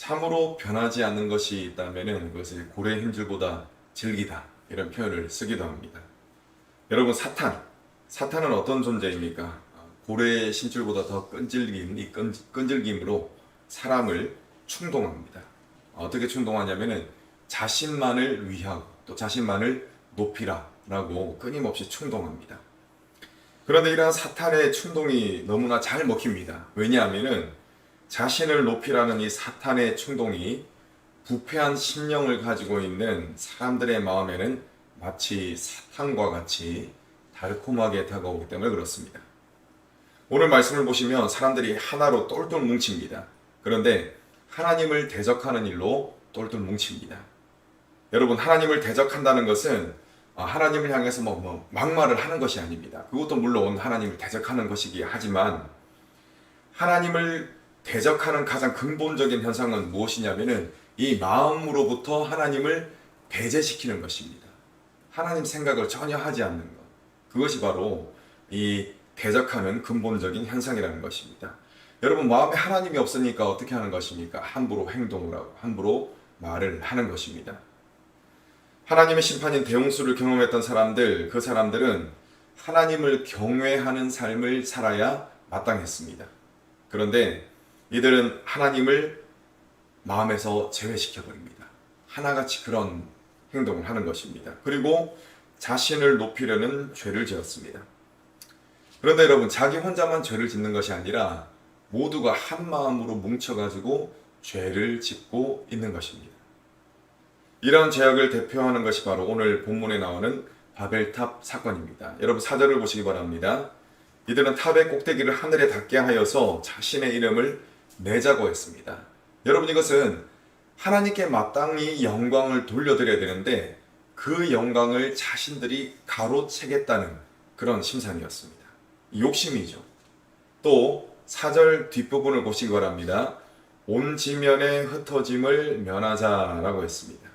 참으로 변하지 않는 것이 있다면 그것을 고래 힘줄보다 질기다 이런 표현을 쓰기도 합니다. 여러분 사탄 사탄은 어떤 존재입니까? 어, 고래의 신줄보다 더 끈질긴 이 끈, 끈질김으로 사람을 충동합니다. 어떻게 충동하냐면은 자신만을 위하고 또 자신만을 높이라라고 끊임없이 충동합니다. 그런데 이러한 사탄의 충동이 너무나 잘 먹힙니다. 왜냐하면은 자신을 높이라는 이 사탄의 충동이 부패한 심령을 가지고 있는 사람들의 마음에는 마치 사탄과 같이 달콤하게 다가오기 때문에 그렇습니다. 오늘 말씀을 보시면 사람들이 하나로 똘똘 뭉칩니다. 그런데 하나님을 대적하는 일로 똘똘 뭉칩니다. 여러분, 하나님을 대적한다는 것은 아, 하나님을 향해서 뭐, 뭐 막말을 하는 것이 아닙니다. 그것도 물론 하나님을 대적하는 것이기 하지만 하나님을 대적하는 가장 근본적인 현상은 무엇이냐면은 이 마음으로부터 하나님을 배제시키는 것입니다. 하나님 생각을 전혀 하지 않는 것. 그것이 바로 이 대적하는 근본적인 현상이라는 것입니다. 여러분 마음에 하나님이 없으니까 어떻게 하는 것입니까? 함부로 행동을 하고 함부로 말을 하는 것입니다. 하나님의 심판인 대홍수를 경험했던 사람들, 그 사람들은 하나님을 경외하는 삶을 살아야 마땅했습니다. 그런데 이들은 하나님을 마음에서 제외시켜 버립니다. 하나같이 그런 행동을 하는 것입니다. 그리고 자신을 높이려는 죄를 지었습니다. 그런데 여러분, 자기 혼자만 죄를 짓는 것이 아니라 모두가 한 마음으로 뭉쳐가지고 죄를 짓고 있는 것입니다. 이런 죄악을 대표하는 것이 바로 오늘 본문에 나오는 바벨탑 사건입니다. 여러분 사절을 보시기 바랍니다. 이들은 탑의 꼭대기를 하늘에 닿게 하여서 자신의 이름을 내자고 했습니다. 여러분 이것은 하나님께 마땅히 영광을 돌려드려야 되는데 그 영광을 자신들이 가로채겠다는 그런 심산이었습니다. 욕심이죠. 또 사절 뒷부분을 보시기 바랍니다. 온 지면의 흩어짐을 면하자라고 했습니다.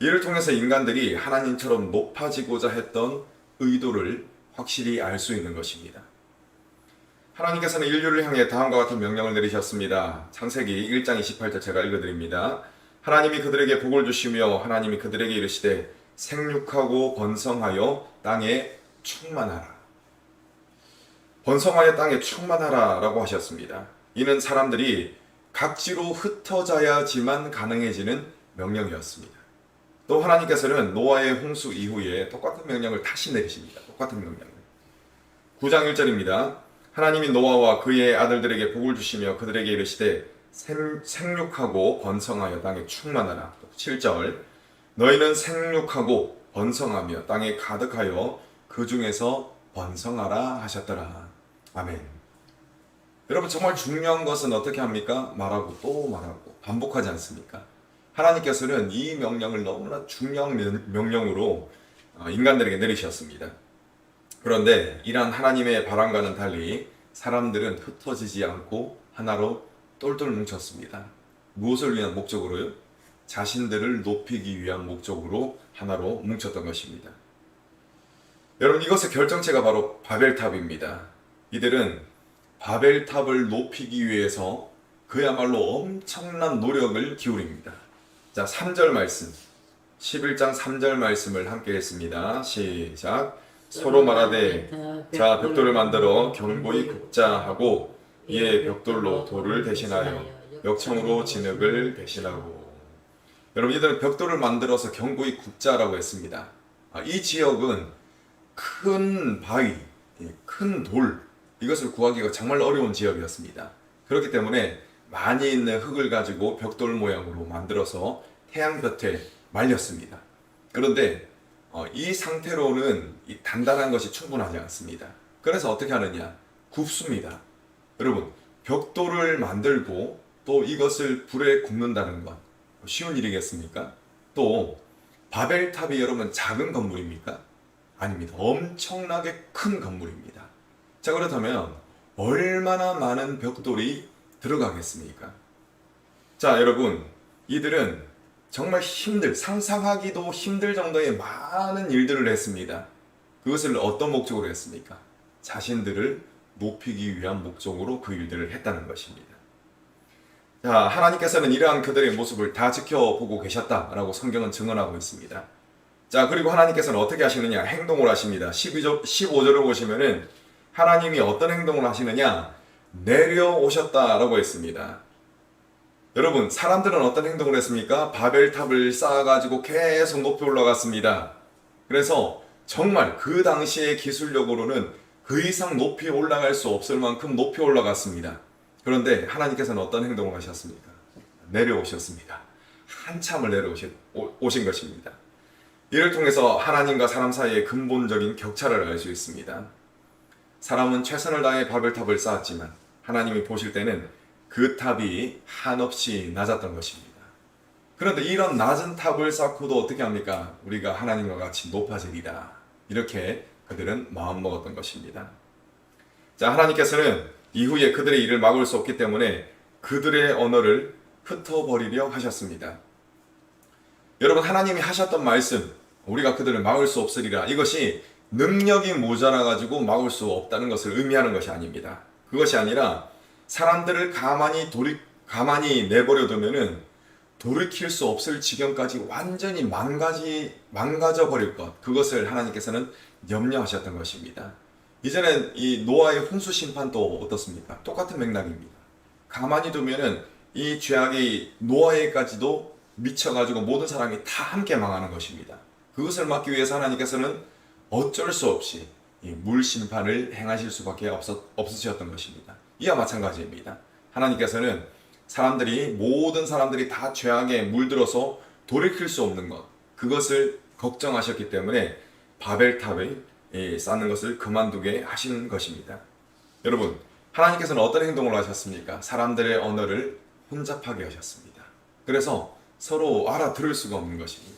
이를 통해서 인간들이 하나님처럼 높아지고자 했던 의도를 확실히 알 수 있는 것입니다. 하나님께서는 인류를 향해 다음과 같은 명령을 내리셨습니다. 창세기 1장 28절 제가 읽어드립니다. 하나님이 그들에게 복을 주시며 하나님이 그들에게 이르시되 생육하고 번성하여 땅에 충만하라. 번성하여 땅에 충만하라 라고 하셨습니다. 이는 사람들이 각지로 흩어져야지만 가능해지는 명령이었습니다. 또 하나님께서는 노아의 홍수 이후에 똑같은 명령을 다시 내리십니다. 똑같은 명령을. 9장 1절입니다. 하나님이 노아와 그의 아들들에게 복을 주시며 그들에게 이르시되 생- 생육하고 번성하여 땅에 충만하라. 7절 너희는 생육하고 번성하며 땅에 가득하여 그 중에서 번성하라 하셨더라. 아멘. 여러분 정말 중요한 것은 어떻게 합니까? 말하고 또 말하고 반복하지 않습니까? 하나님께서는 이 명령을 너무나 중요한 명- 명령으로 어, 인간들에게 내리셨습니다. 그런데 이러한 하나님의 바람과는 달리 사람들은 흩어지지 않고 하나로 똘똘 뭉쳤습니다. 무엇을 위한 목적으로요? 자신들을 높이기 위한 목적으로 하나로 뭉쳤던 것입니다. 여러분 이것의 결정체가 바로 바벨탑입니다. 이들은 바벨탑을 높이기 위해서 그야말로 엄청난 노력을 기울입니다. 자, 3절 말씀. 11장 3절 말씀을 함께 했습니다. 시작. 서로 말하되 자 벽돌을 만들어 견고히 굽자 하고 이에 벽돌로 돌을 대신하여 역청으로 진흙을 대신하고 여러분 이들은 벽돌을 만들어서 견고히 굽자라고 했습니다. 아, 이 지역은 큰 바위, 예, 큰돌 이것을 구하기가 정말 어려운 지역이었습니다. 그렇기 때문에 많이 있는 흙을 가지고 벽돌 모양으로 만들어서 태양 볕에 말렸습니다. 그런데 어, 이 상태로는 이 단단한 것이 충분하지 않습니다. 그래서 어떻게 하느냐? 굽습니다. 여러분, 벽돌을 만들고 또 이것을 불에 굽는다는 건 쉬운 일이겠습니까? 또 바벨탑이 여러분 작은 건물입니까? 아닙니다. 엄청나게 큰 건물입니다. 자, 그렇다면 얼마나 많은 벽돌이 들어가겠습니까? 자, 여러분, 이들은 정말 힘들, 상상하기도 힘들 정도의 많은 일들을 했습니다. 그것을 어떤 목적으로 했습니까? 자신들을 높이기 위한 목적으로 그 일들을 했다는 것입니다. 자, 하나님께서는 이러한 그들의 모습을 다 지켜보고 계셨다라고 성경은 증언하고 있습니다. 자, 그리고 하나님께서는 어떻게 하시느냐? 행동을 하십니다. 12절, 15절을 보시면은 하나님이 어떤 행동을 하시느냐? 내려오셨다라고 했습니다. 여러분, 사람들은 어떤 행동을 했습니까? 바벨탑을 쌓아가지고 계속 높이 올라갔습니다. 그래서 정말 그 당시의 기술력으로는 그 이상 높이 올라갈 수 없을 만큼 높이 올라갔습니다. 그런데 하나님께서는 어떤 행동을 하셨습니까? 내려오셨습니다. 한참을 내려오신 것입니다. 이를 통해서 하나님과 사람 사이의 근본적인 격차를 알 수 있습니다. 사람은 최선을 다해 바벨탑을 쌓았지만 하나님이 보실 때는 그 탑이 한없이 낮았던 것입니다. 그런데 이런 낮은 탑을 쌓고도 어떻게 합니까? 우리가 하나님과 같이 높아지리라. 이렇게 그들은 마음먹었던 것입니다. 자, 하나님께서는 이후에 그들의 일을 막을 수 없기 때문에 그들의 언어를 흩어버리려 하셨습니다. 여러분, 하나님이 하셨던 말씀, 우리가 그들을 막을 수 없으리라. 이것이 능력이 모자라가지고 막을 수 없다는 것을 의미하는 것이 아닙니다. 그것이 아니라 사람들을 가만히 돌이, 가만히 내버려 두면은 돌이킬 수 없을 지경까지 완전히 망가지, 망가져 버릴 것. 그것을 하나님께서는 염려하셨던 것입니다. 이제는 이 노아의 홍수 심판도 어떻습니까? 똑같은 맥락입니다. 가만히 두면은 이 죄악이 노아에까지도 미쳐가지고 모든 사람이 다 함께 망하는 것입니다. 그것을 막기 위해서 하나님께서는 어쩔 수 없이 이물 심판을 행하실 수밖에 없었, 없으셨던 것입니다. 이와 마찬가지입니다. 하나님께서는 사람들이 모든 사람들이 다 죄악에 물들어서 돌이킬 수 없는 것 그것을 걱정하셨기 때문에 바벨탑을 예, 쌓는 것을 그만두게 하시는 것입니다. 여러분 하나님께서는 어떤 행동을 하셨습니까? 사람들의 언어를 혼잡하게 하셨습니다. 그래서 서로 알아들을 수가 없는 것입니다.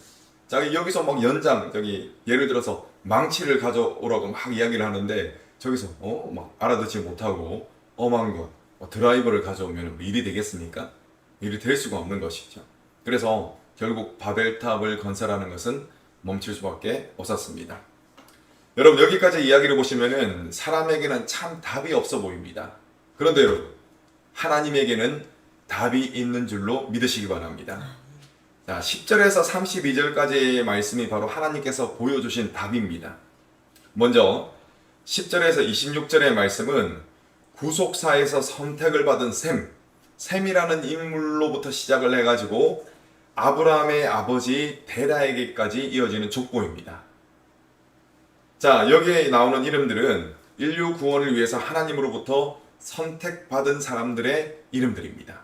자 여기서 막 연장 저기 예를 들어서 망치를 가져오라고 막 이야기를 하는데 저기서 어막 알아듣지 못하고 엄한 것뭐 드라이버를 가져오면 뭐 일이 되겠습니까? 일이 될 수가 없는 것이죠. 그래서 결국 바벨탑을 건설하는 것은 멈출 수밖에 없었습니다. 여러분 여기까지 이야기를 보시면은 사람에게는 참 답이 없어 보입니다. 그런데 여러분 하나님에게는 답이 있는 줄로 믿으시기 바랍니다. 자, 10절에서 32절까지의 말씀이 바로 하나님께서 보여주신 답입니다. 먼저 10절에서 26절의 말씀은 구속사에서 선택을 받은 셈, 셈이라는 인물로부터 시작을 해가지고 아브라함의 아버지 데라에게까지 이어지는 족보입니다. 자, 여기에 나오는 이름들은 인류 구원을 위해서 하나님으로부터 선택받은 사람들의 이름들입니다.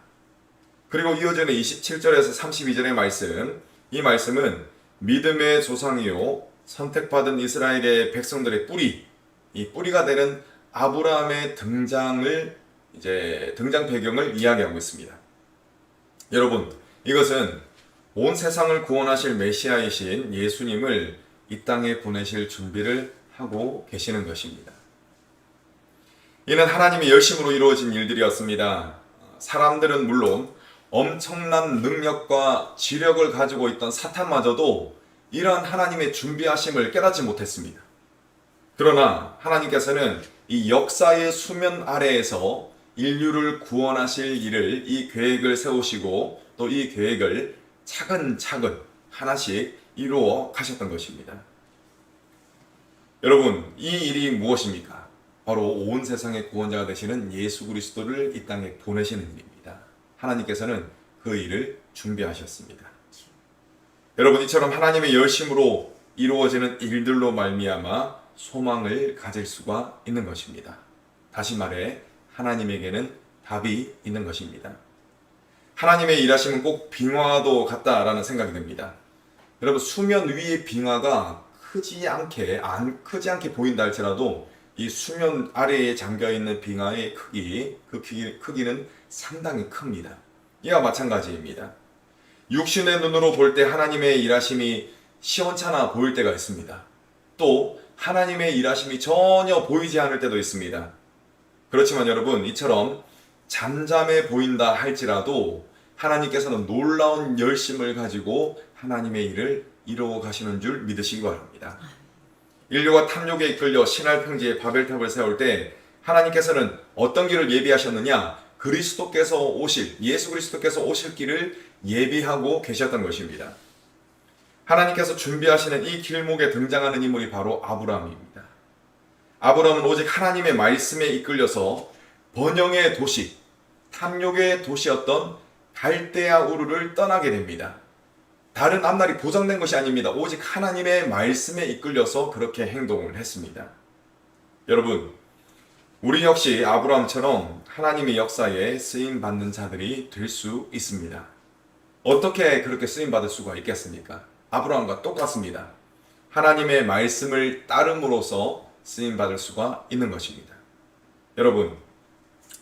그리고 이어지는 27절에서 32절의 말씀, 이 말씀은 믿음의 조상이요, 선택받은 이스라엘의 백성들의 뿌리, 이 뿌리가 되는 아브라함의 등장을 이제 등장 배경을 이야기하고 있습니다. 여러분, 이것은 온 세상을 구원하실 메시아이신 예수님을 이 땅에 보내실 준비를 하고 계시는 것입니다. 이는 하나님의 열심으로 이루어진 일들이었습니다. 사람들은 물론 엄청난 능력과 지력을 가지고 있던 사탄마저도 이러한 하나님의 준비하심을 깨닫지 못했습니다. 그러나 하나님께서는 이 역사의 수면 아래에서 인류를 구원하실 일을 이 계획을 세우시고 또 이 계획을 차근차근 하나씩 이루어 가셨던 것입니다. 여러분, 이 일이 무엇입니까? 바로 온 세상의 구원자가 되시는 예수 그리스도를 이 땅에 보내시는 일입니다. 하나님께서는 그 일을 준비하셨습니다. 여러분 이처럼 하나님의 열심으로 이루어지는 일들로 말미암아 소망을 가질 수가 있는 것입니다. 다시 말해 하나님에게는 답이 있는 것입니다. 하나님의 일하심은 꼭 빙하도 같다라는 생각이 듭니다. 여러분 수면 위의 빙하가 크지 않게 안 크지 않게 보인다 할지라도 이 수면 아래에 잠겨 있는 빙하의 크기 그 크기, 크기는 상당히 큽니다. 이와 마찬가지입니다. 육신의 눈으로 볼 때 하나님의 일하심이 시원찮아 보일 때가 있습니다. 또 하나님의 일하심이 전혀 보이지 않을 때도 있습니다. 그렇지만 여러분 이처럼 잠잠해 보인다 할지라도 하나님께서는 놀라운 열심을 가지고 하나님의 일을 이루어 가시는 줄 믿으시기 바랍니다. 인류가 탐욕에 이끌려 신할 평지에 바벨탑을 세울 때 하나님께서는 어떤 길을 예비하셨느냐? 그리스도께서 오실 예수 그리스도께서 오실 길을 예비하고 계셨던 것입니다. 하나님께서 준비하시는 이 길목에 등장하는 인물이 바로 아브라함입니다. 아브라함은 오직 하나님의 말씀에 이끌려서 번영의 도시, 탐욕의 도시였던 갈대아 우르를 떠나게 됩니다. 다른 앞날이 보장된 것이 아닙니다. 오직 하나님의 말씀에 이끌려서 그렇게 행동을 했습니다. 여러분, 우리 역시 아브라함처럼 하나님의 역사에 쓰임 받는 자들이 될 수 있습니다. 어떻게 그렇게 쓰임 받을 수가 있겠습니까? 아브라함과 똑같습니다. 하나님의 말씀을 따름으로써 쓰임 받을 수가 있는 것입니다. 여러분,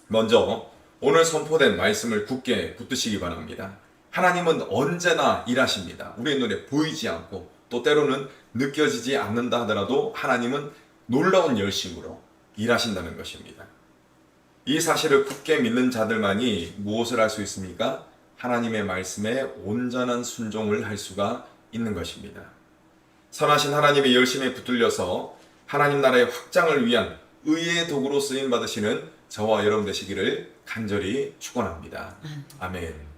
먼저 오늘 선포된 말씀을 굳게 붙드시기 바랍니다. 하나님은 언제나 일하십니다. 우리의 눈에 보이지 않고 또 때로는 느껴지지 않는다 하더라도 하나님은 놀라운 열심으로 일하신다는 것입니다. 이 사실을 굳게 믿는 자들만이 무엇을 할 수 있습니까? 하나님의 말씀에 온전한 순종을 할 수가 있는 것입니다. 선하신 하나님의 열심에 붙들려서 하나님 나라의 확장을 위한 의의 도구로 쓰임 받으시는 저와 여러분 되시기를 간절히 축원합니다. 아멘.